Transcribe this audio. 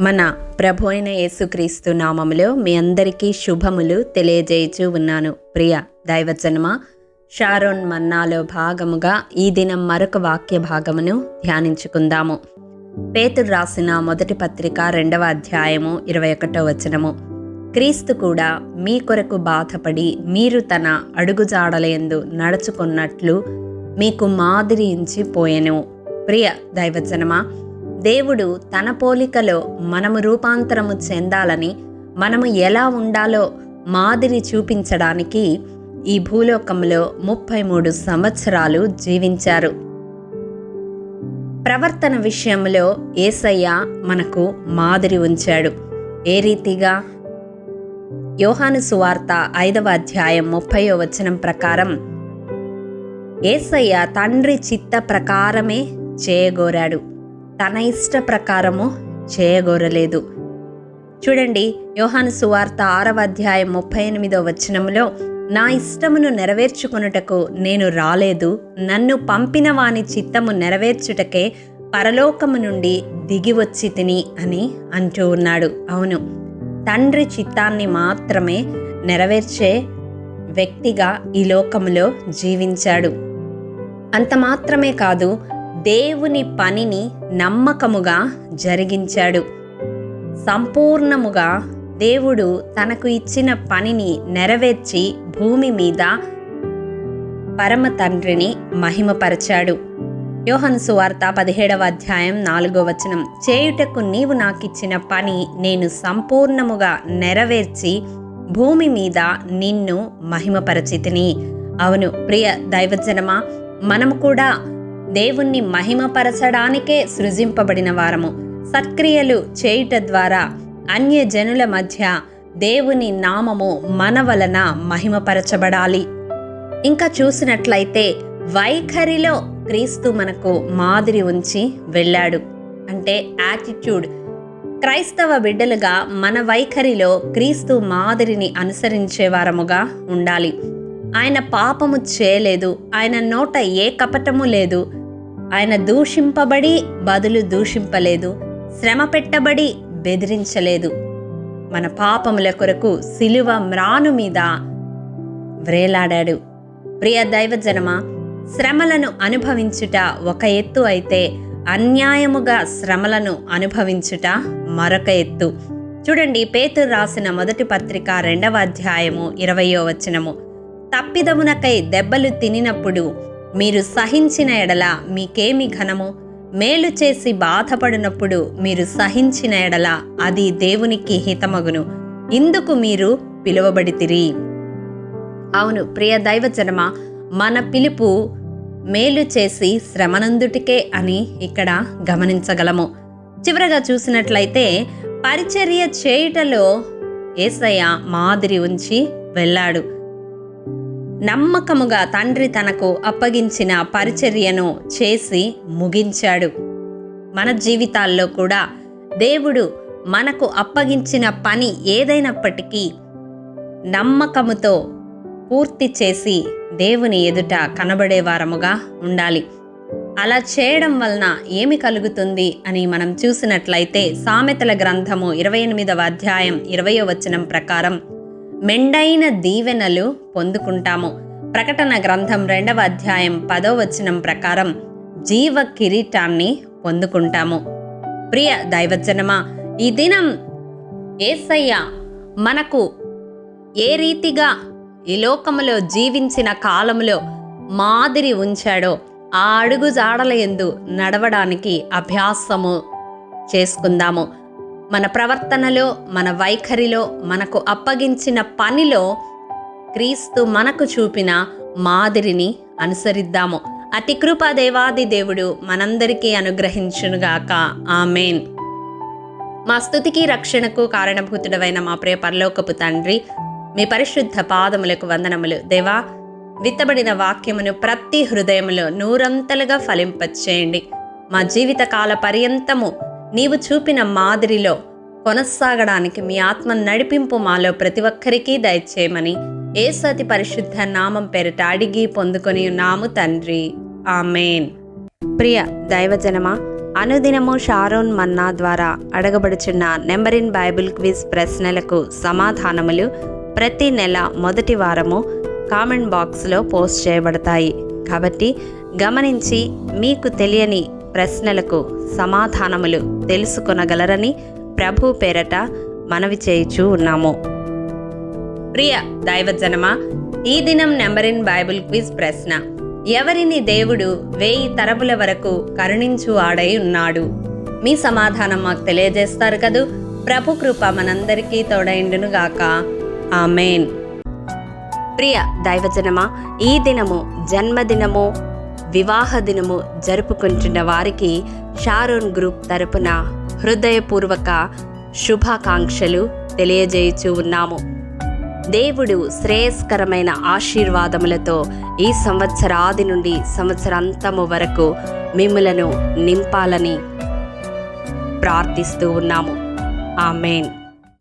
మన ప్రభు అయిన యేసుక్రీస్తు నామములో మీ అందరికీ శుభములు తెలియజేయచూ ఉన్నాను. ప్రియ దైవజనమ షారోన్ మన్నాలో భాగముగా ఈ దినం మరొక వాక్య భాగమును ధ్యానించుకుందాము. పేతుడు రాసిన మొదటి పత్రిక రెండవ అధ్యాయము ఇరవై ఒకటో వచనము. క్రీస్తు కూడా మీ కొరకు బాధపడి మీరు తన అడుగుజాడలేందు నడుచుకున్నట్లు మీకు మాదిరి ఇచ్చి పోయెను. ప్రియ దైవజనమా దేవుడు తన పోలికలో మనము రూపాంతరము చెందాలని మనము ఎలా ఉండాలో మాదిరి చూపించడానికి ఈ భూలోకంలో ముప్పై మూడు సంవత్సరాలు జీవించారు. ప్రవర్తన విషయంలో ఏసయ్య మనకు మాదిరి ఉంచాడు. ఏ రీతిగా? యోహాను సువార్త ఐదవ అధ్యాయం ముప్పయో వచనం ప్రకారం ఏసయ్య తండ్రి చిత్త ప్రకారమే చేయగోరాడు. తన ఇష్ట ప్రకారము చేయగోరలేదు. చూడండి యోహాను సువార్త ఆరవ అధ్యాయం ముప్పై ఎనిమిదో వచనములో నా ఇష్టమును నెరవేర్చుకొనుటకు నేను రాలేదు నన్ను పంపిన వాని చిత్తము నెరవేర్చుటకే పరలోకము నుండి దిగి వచ్చి తిని అని అంటూ ఉన్నాడు. అవును తండ్రి చిత్తాన్ని మాత్రమే నెరవేర్చే వ్యక్తిగా ఈ లోకములో జీవించాడు. అంత మాత్రమే కాదు దేవుని పనిని నమ్మకముగా జరిగించాడు. సంపూర్ణముగా దేవుడు తనకు ఇచ్చిన పనిని నెరవేర్చి భూమి మీద పరమ తండ్రిని మహిమపరచాడు. యోహన్ సువార్త పదిహేడవ అధ్యాయం నాలుగో వచనం. చేయుటకు నీవు నాకిచ్చిన పని నేను సంపూర్ణముగా నెరవేర్చి భూమి మీద నిన్ను మహిమపరచితిని. అవును ప్రియ దైవజనమా మనము కూడా దేవుణ్ణి మహిమపరచడానికే సృజింపబడిన వారము. సత్క్రియలు చేయుట ద్వారా అన్య జనుల మధ్య దేవుని నామము మన వలన మహిమపరచబడాలి. ఇంకా చూసినట్లయితే వైఖరిలో క్రీస్తు మనకు మాదిరి ఉంచి వెళ్ళాడు. అంటే యాటిట్యూడ్. క్రైస్తవ బిడ్డలుగా మన వైఖరిలో క్రీస్తు మాదిరిని అనుసరించే వారముగా ఉండాలి. ఆయన పాపము చేయలేదు. ఆయన నోట ఏ కపటము లేదు. ఆయన దూషింపబడి బదులు దూషింపలేదు శ్రమ పెట్టబడి బెదిరించలేదు. మన పాపముల కొరకు సిలువ మ్రాను మీద వ్రేలాడాడు. ప్రియ దైవజనమ శ్రమలను అనుభవించుట ఒక ఎత్తు అయితే అన్యాయముగా శ్రమలను అనుభవించుట మరొక ఎత్తు. చూడండి పేతురు రాసిన మొదటి పత్రిక రెండవ అధ్యాయము ఇరవయో వచనము. తప్పిదమునకై దెబ్బలు తినినప్పుడు మీరు సహించిన ఎడల మీకేమి ఘనము? మేలు చేసి బాధపడినప్పుడు మీరు సహించిన ఎడల అది దేవునికి హితమగును. ఇందుకు మీరు పిలువబడితిరి. అవును ప్రియ దైవజనమ మన పిలుపు మేలు చేసి శ్రమనందుటికే అని ఇక్కడ గమనించగలము. చివరగా చూసినట్లయితే పరిచర్య చేయుటలో ఏసయ్య మాదిరి ఉంచి వెళ్ళాడు. నమ్మకముగా తండ్రి తనకు అప్పగించిన పరిచర్యను చేసి ముగించాడు. మన జీవితాల్లో కూడా దేవుడు మనకు అప్పగించిన పని ఏదైనప్పటికీ నమ్మకముతో పూర్తి చేసి దేవుని ఎదుట కనబడే వారముగా ఉండాలి. అలా చేయడం వలన ఏమి కలుగుతుంది అని మనం చూసినట్లయితే సామెతల గ్రంథము ఇరవై ఎనిమిదవ అధ్యాయం ఇరవయో వచనం ప్రకారం మెండైన దీవెనలు పొందుకుంటాము. ప్రకటన గ్రంథం రెండవ అధ్యాయం పదో వచనం ప్రకారం జీవ కిరీటాన్ని పొందుకుంటాము. ప్రియ దైవజనమా ఈ దినం ఏసయ్య మనకు ఏ రీతిగా ఈ లోకములో జీవించిన కాలములో మాదిరి ఉంచాడో ఆ అడుగు జాడల ఎందు నడవడానికి అభ్యాసము చేసుకుందాము. మన ప్రవర్తనలో మన వైఖరిలో మనకు అప్పగించిన పనిలో క్రీస్తు మనకు చూపిన మాదిరిని అనుసరిద్దాము. అతి కృపా దేవాది దేవుడు మనందరికీ అనుగ్రహించునుగాక. ఆమెన్. మా స్థుతికి రక్షణకు కారణభూతుడవైన మా ప్రియ పరలోకపు తండ్రి మీ పరిశుద్ధ పాదములకు వందనములు. దేవా విత్తబడిన వాక్యమును ప్రతి హృదయములో నూరంతలుగా ఫలింపచేయండి. మా జీవితకాల పర్యంతము నీవు చూపిన మాదిరిలో కొనసాగడానికి మీ ఆత్మ నడిపింపు మాలో ప్రతి ఒక్కరికి దయచేయమని ఏ సతి పరిశుద్ధ నామం పేరిట అడిగి పొందుకొని ఉన్నాము తండ్రి. ఆమెన్. ప్రియ దైవజనమా అనుదినము షారోన్ మన్నా ద్వారా అడగబడుచున్న నెంబర్ ఇన్ బైబిల్ క్విజ్ ప్రశ్నలకు సమాధానములు ప్రతి నెల మొదటి వారము కామెంట్ బాక్స్లో పోస్ట్ చేయబడతాయి. కాబట్టి గమనించి మీకు తెలియని ప్రశ్నలకు సమాధానములు తెలుసుకొనగలరని ప్రభు పేరట మనవి చేయుచూ ఉన్నాము. ప్రియ దైవజనమా ఈ దినం నెంబర్ ఇన్ బైబిల్ క్విజ్ ప్రశ్న. ఎవరిని దేవుడు వేయి తరముల వరకు కరుణించు ఆడై ఉన్నాడు? మీ సమాధానం మాకు తెలియజేస్తారు కదూ. ప్రభు కృప మనందరికీ తోడైండును గాక. ఆమెన్. ప్రియ దైవజనమా ఈ దినము జన్మదినము వివాహ దినము జరుపుకుంటున్న వారికి షారోన్ గ్రూప్ తరపున హృదయపూర్వక శుభాకాంక్షలు తెలియజేయచూ ఉన్నాము. దేవుడు శ్రేయస్కరమైన ఆశీర్వాదములతో ఈ సంవత్సరాది నుండి సంవత్సరాంతము వరకు మిమ్మలను నింపాలని ప్రార్థిస్తూ ఉన్నాము. ఆమెన్.